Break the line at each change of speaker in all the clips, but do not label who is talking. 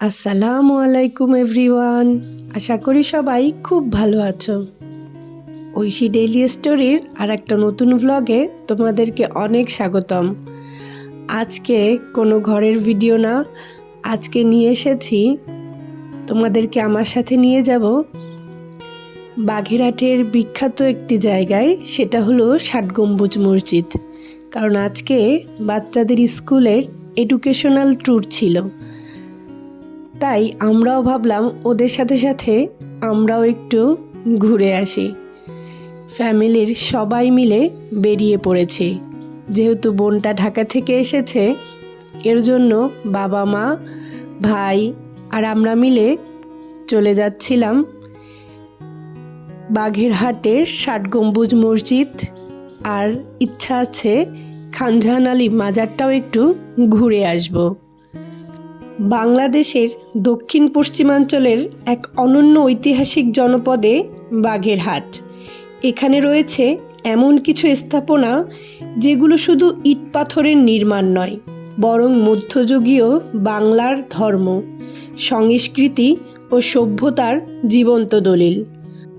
আসসালামু আলাইকুম এভরিওয়ান। আশা করি সবাই খুব ভালো আছো। ঐশী ডেইলি স্টোরির আর একটা নতুন ভ্লগে তোমাদেরকে অনেক স্বাগতম। আজকে কোনো ঘরের ভিডিও না, আজকে নিয়ে এসেছি। তোমাদেরকে আমার সাথে নিয়ে যাব। বাঘেরহাটের বিখ্যাত একটি জায়গায়, সেটা হলো ষাট গম্বুজ মসজিদ। কারণ আজকে বাচ্চাদের স্কুলের এডুকেশনাল ট্যুর ছিল। তাই আমরাও ভাবলাম ওদের সাথে সাথে আমরাও একটু ঘুরে আসি। ফ্যামিলির সবাই মিলে বেরিয়ে পড়েছি। যেহেতু বোনটা ঢাকা থেকে এসেছে, এর জন্য বাবা মা, ভাই আর আমরা মিলে চলে যাচ্ছিলাম বাঘেরহাটের ষাট গম্বুজ মসজিদ আর ইচ্ছা আছে খানজাহান আলী মাজারটাও একটু ঘুরে আসব। বাংলাদেশের দক্ষিণ পশ্চিমাঞ্চলের এক অনন্য ঐতিহাসিক জনপদে বাঘেরহাট। এখানে রয়েছে এমন কিছু স্থাপনা যেগুলো শুধু ইট পাথরের নির্মাণ নয়, বরং মধ্যযুগীয় বাংলার ধর্ম, সংস্কৃতি ও সভ্যতার জীবন্ত দলিল।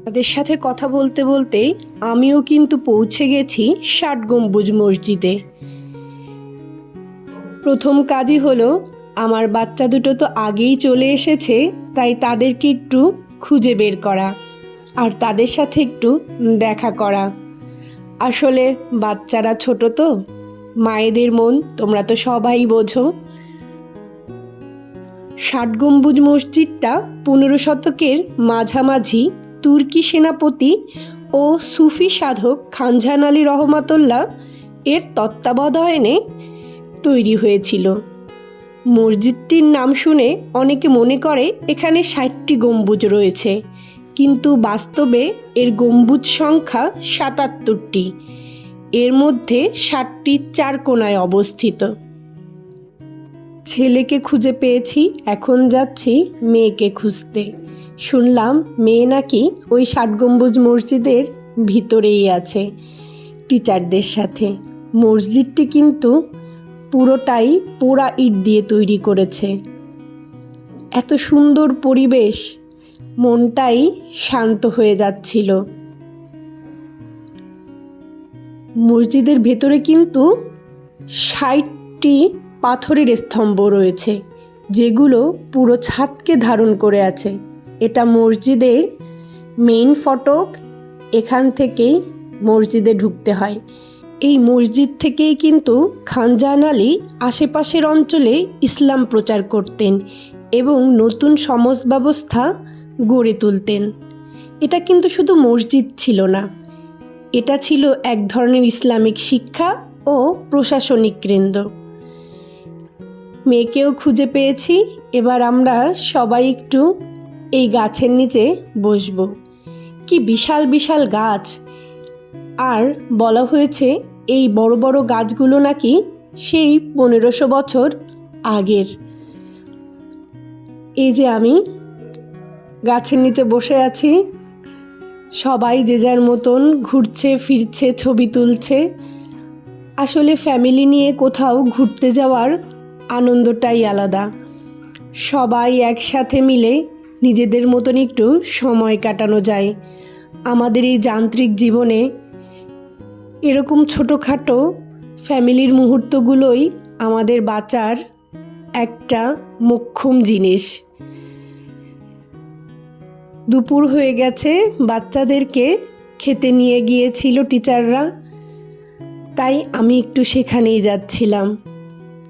তাদের সাথে কথা বলতে বলতে আমিও কিন্তু পৌঁছে গেছি ষাট গম্বুজ মসজিদে। প্রথম কাজই হলো আমার বাচ্চা দুটো তো আগেই চলে এসেছে, তাই তাদেরকে একটু খুঁজে বের করা আর তাদের সাথে একটু দেখা করা। আসলে বাচ্চারা ছোট তো, মায়েদের মন তোমরা তো সবাই বোঝো। ষাট গম্বুজ মসজিদটা পনেরো শতকের মাঝামাঝি তুর্কি সেনাপতি ও সুফি সাধক খানজাহান আলী রহমাতুল্লাহ এর তত্ত্বাবধানে তৈরি হয়েছিল। মসজিদটির নাম শুনে অনেকে মনে করে এখানে ষাটটি গম্বুজ রয়েছে। কিন্তু বাস্তবে এর গম্বুজ সংখ্যা সাতাত্তরটি। এর মধ্যে ষাটটি চার কোনায় অবস্থিত। ছেলেকে খুঁজে পেয়েছি, এখন যাচ্ছি মেয়েকে খুঁজতে। শুনলাম মেয়ে নাকি ওই ষাট গম্বুজ মসজিদের ভিতরেই আছে টিচারদের সাথে। মসজিদটি কিন্তু পুরোটাই পোড়া ইট দিয়ে তৈরি করেছে। এত সুন্দর পরিবেশ, মনটাই শান্ত হয়ে যাচ্ছিল। মসজিদের ভেতরে কিন্তু ষাটটি পাথরের স্তম্ভ রয়েছে, যেগুলো পুরো ছাদকে ধারণ করে আছে। এটা মসজিদের মেইন ফটক, এখান থেকেই মসজিদে ঢুকতে হয়। এই মসজিদ থেকেই কিন্তু খানজাহান আলী আশেপাশের অঞ্চলে ইসলাম প্রচার করতেন এবং নতুন সমাজ ব্যবস্থা গড়ে তুলতেন। এটা কিন্তু শুধু মসজিদ ছিল না, এটা ছিল এক ধরনের ইসলামিক শিক্ষা ও প্রশাসনিক কেন্দ্র। মেয়েকেও খুঁজে পেয়েছি, এবার আমরা সবাই একটু এই গাছের নিচে বসবো। কি বিশাল বিশাল গাছ! আর বলা হয়েছে, এই বড় বড় গাছগুলো নাকি সেই পনেরোশো বছর আগের। এই যে আমি গাছের নিচে বসে আছি, সবাই যে যার মতন ঘুরছে, ফিরছে, ছবি তুলছে, আসলে ফ্যামিলি নিয়ে কোথাও ঘুরতে যাওয়ার আনন্দটাই আলাদা। সবাই একসাথে মিলে নিজেদের মতন একটু সময় কাটানো যায়। আমাদের এই যান্ত্রিক জীবনে এরকম ছোটোখাটো ফ্যামিলির মুহূর্তগুলোই আমাদের বাঁচার একটা মোক্ষম জিনিস। দুপুর হয়ে গেছে, বাচ্চাদেরকে খেতে নিয়ে গিয়েছিল টিচাররা, তাই আমি একটু সেখানেই যাচ্ছিলাম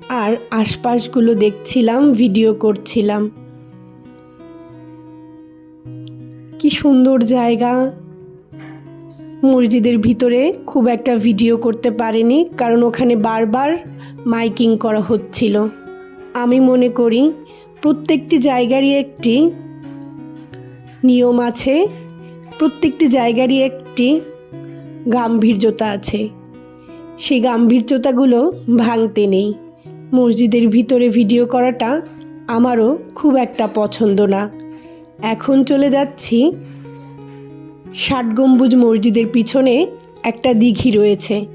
আর আশপাশগুলো দেখছিলাম, ভিডিও করছিলাম। কি সুন্দর জায়গা মসজিদের ভিতরে খুব একটা ভিডিও করতে পারিনি, কারণ ওখানে বারবার মাইকিং করা হচ্ছিল। আমি মনে করি প্রত্যেকটি জায়গারই একটি নিয়ম আছে, প্রত্যেকটি জায়গারই একটি গাম্ভীর্যতা আছে। সেই গাম্ভীর্যতাগুলো ভাঙতে নেই। মসজিদের ভিতরে ভিডিও করাটা আমারও খুব একটা পছন্দ না। এখন চলে যাচ্ছি ষাট গম্বুজ মসজিদের পিছনে একটা দিঘি রয়েছে।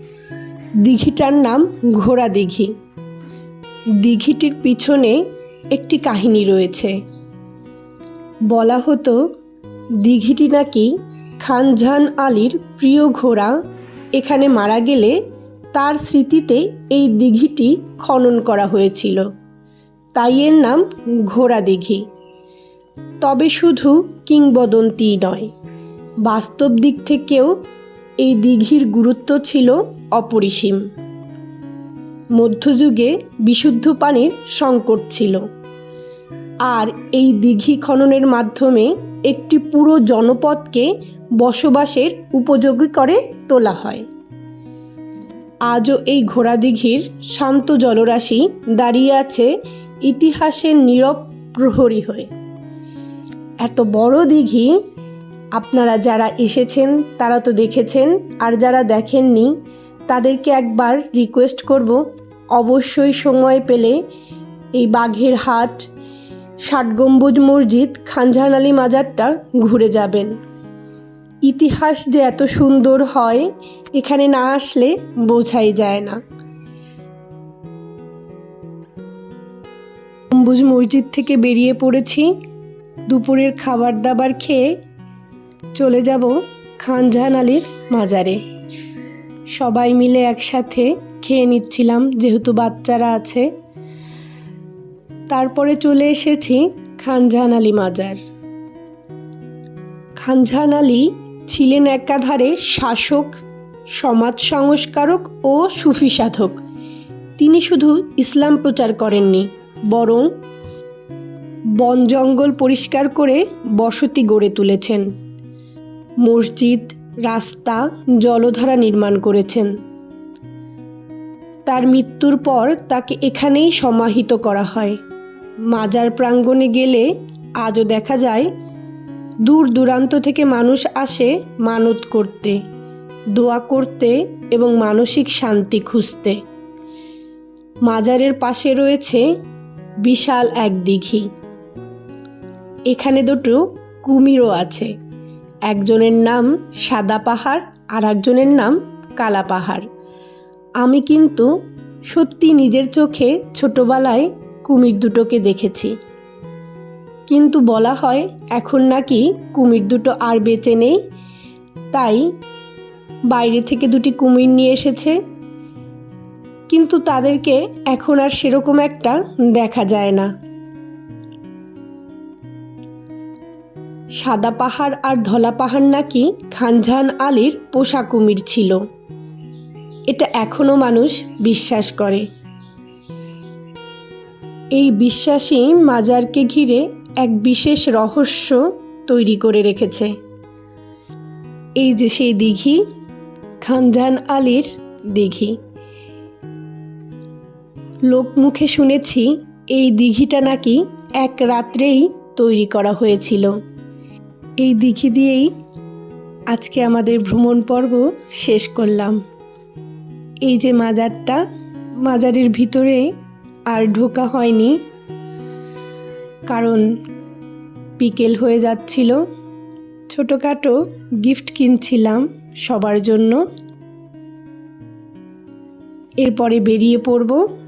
দিঘিটার নাম ঘোড়া দিঘি। দিঘিটির পিছনে একটি কাহিনী রয়েছে। বলা হতো, দিঘিটি নাকি খানজাহান আলীর প্রিয় ঘোড়া। এখানে মারা গেলে তার স্মৃতিতে এই দিঘিটি খনন করা হয়েছিল। তাই এর নাম ঘোড়া দিঘি। তবে শুধু কিংবদন্তিই নয়। বাস্তব দিক থেকেও এই দিঘির গুরুত্ব ছিল অপরিসীম। মধ্যযুগে বিশুদ্ধ পানির সংকট ছিল। আর এই দিঘি খননের মাধ্যমে একটি পুরো জনপদকে বসবাসের উপযোগী করে তোলা হয়। আজও এই ঘোড়া দিঘির শান্ত জলরাশি দাঁড়িয়ে আছে ইতিহাসের নীরব প্রহরী হয়ে। এত বড় দিঘি আপনারা যারা এসেছেন, তারা তো দেখেছেন, আর যারা দেখেননি, তাদেরকে একবার রিকোয়েস্ট করব, অবশ্যই সময় পেলে এই বাঘের হাট ষাট গম্বুজ মসজিদ, খানজাহান আলী মাজারটা ঘুরে যাবেন। ইতিহাস যে এত সুন্দর হয়, এখানে না আসলে বোঝাই যায় না। গম্বুজ মসজিদ থেকে বেরিয়ে পড়েছি, দুপুরের খাবার দাবার খেয়ে চলে যাব খানজাহান আলীর মাজারে। সবাই মিলে একসাথে খেয়ে নিচ্ছিলাম, যেহেতু বাচ্চারা আছে। তারপরে চলে এসেছি খানজাহান আলী মাজার। খানজাহান আলী ছিলেন একাধারে শাসক, সমাজ সংস্কারক ও সুফি সাধক। তিনি শুধু ইসলাম প্রচার করেননি, বরং বন জঙ্গল পরিষ্কার করে বসতি গড়ে তুলেছেন। মসজিদ, রাস্তা, জলধারা নির্মাণ করেছেন। তার মৃত্যুর পর তাকে এখানেই সমাহিত করা হয়। মাজার প্রাঙ্গণে গেলে আজও দেখা যায়, দূর দূরান্ত থেকে মানুষ আসে মানত করতে, দোয়া করতে এবং মানসিক শান্তি খুঁজতে। মাজারের পাশে রয়েছে বিশাল এক দিঘি। এখানে দুটো কুমিরও আছে। একজনের নাম সাদা পাহাড় আর একজনের নাম কালা পাহাড়। আমি কিন্তু সত্যি নিজের চোখে ছোটবেলায় কুমির দুটোকে দেখেছি। কিন্তু বলা হয় এখন নাকি কুমির দুটো আর বেঁচে নেই। তাই বাইরে থেকে দুটি কুমির নিয়ে এসেছে। কিন্তু তাদেরকে এখন আর সেরকম একটা দেখা যায় না। সাদা পাহাড় আর ধলা পাহাড় নাকি খানজাহান আলীর পোষা কুমির ছিল। এটা এখনও মানুষ বিশ্বাস করে। এই বিশ্বাসী মাজারকে ঘিরে এক বিশেষ রহস্য তৈরি করে রেখেছে। এই যে সেই দিঘি খানজাহান আলীর দিঘি। লোকমুখে শুনেছি এই দিঘিটা নাকি এক রাত্রেই তৈরি করা হয়েছিল। এই দিঘি দিয়েই আজকে আমাদের ভ্রমণ পর্ব শেষ করলাম। এই যে মাজারটা, মাজারের ভিতরে আর ঢোকা হয়নি। কারণ বিকেল হয়ে যাচ্ছিল। ছোটোখাটো গিফট কিনছিলাম সবার জন্য। এরপরে বেরিয়ে পড়ব।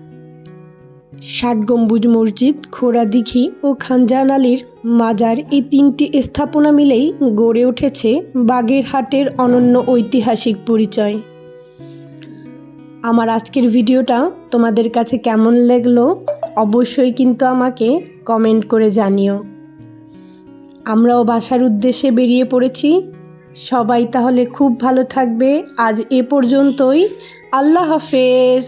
ষাট গম্বুজ মসজিদ, খোড়া দিঘি ও খানজান আলীর মাজার এই তিনটি স্থাপনা মিলেই গড়ে উঠেছে বাগেরহাটের অনন্য ঐতিহাসিক পরিচয়। আমার আজকের ভিডিওটা তোমাদের কাছে কেমন লাগল অবশ্যই কিন্তু আমাকে কমেন্ট করে জানিও। আমরাও বাসার উদ্দেশ্যে বেরিয়ে পড়েছি। সবাই তাহলে খুব ভালো থাকবে। আজ এ পর্যন্তই। আল্লাহ হাফেজ।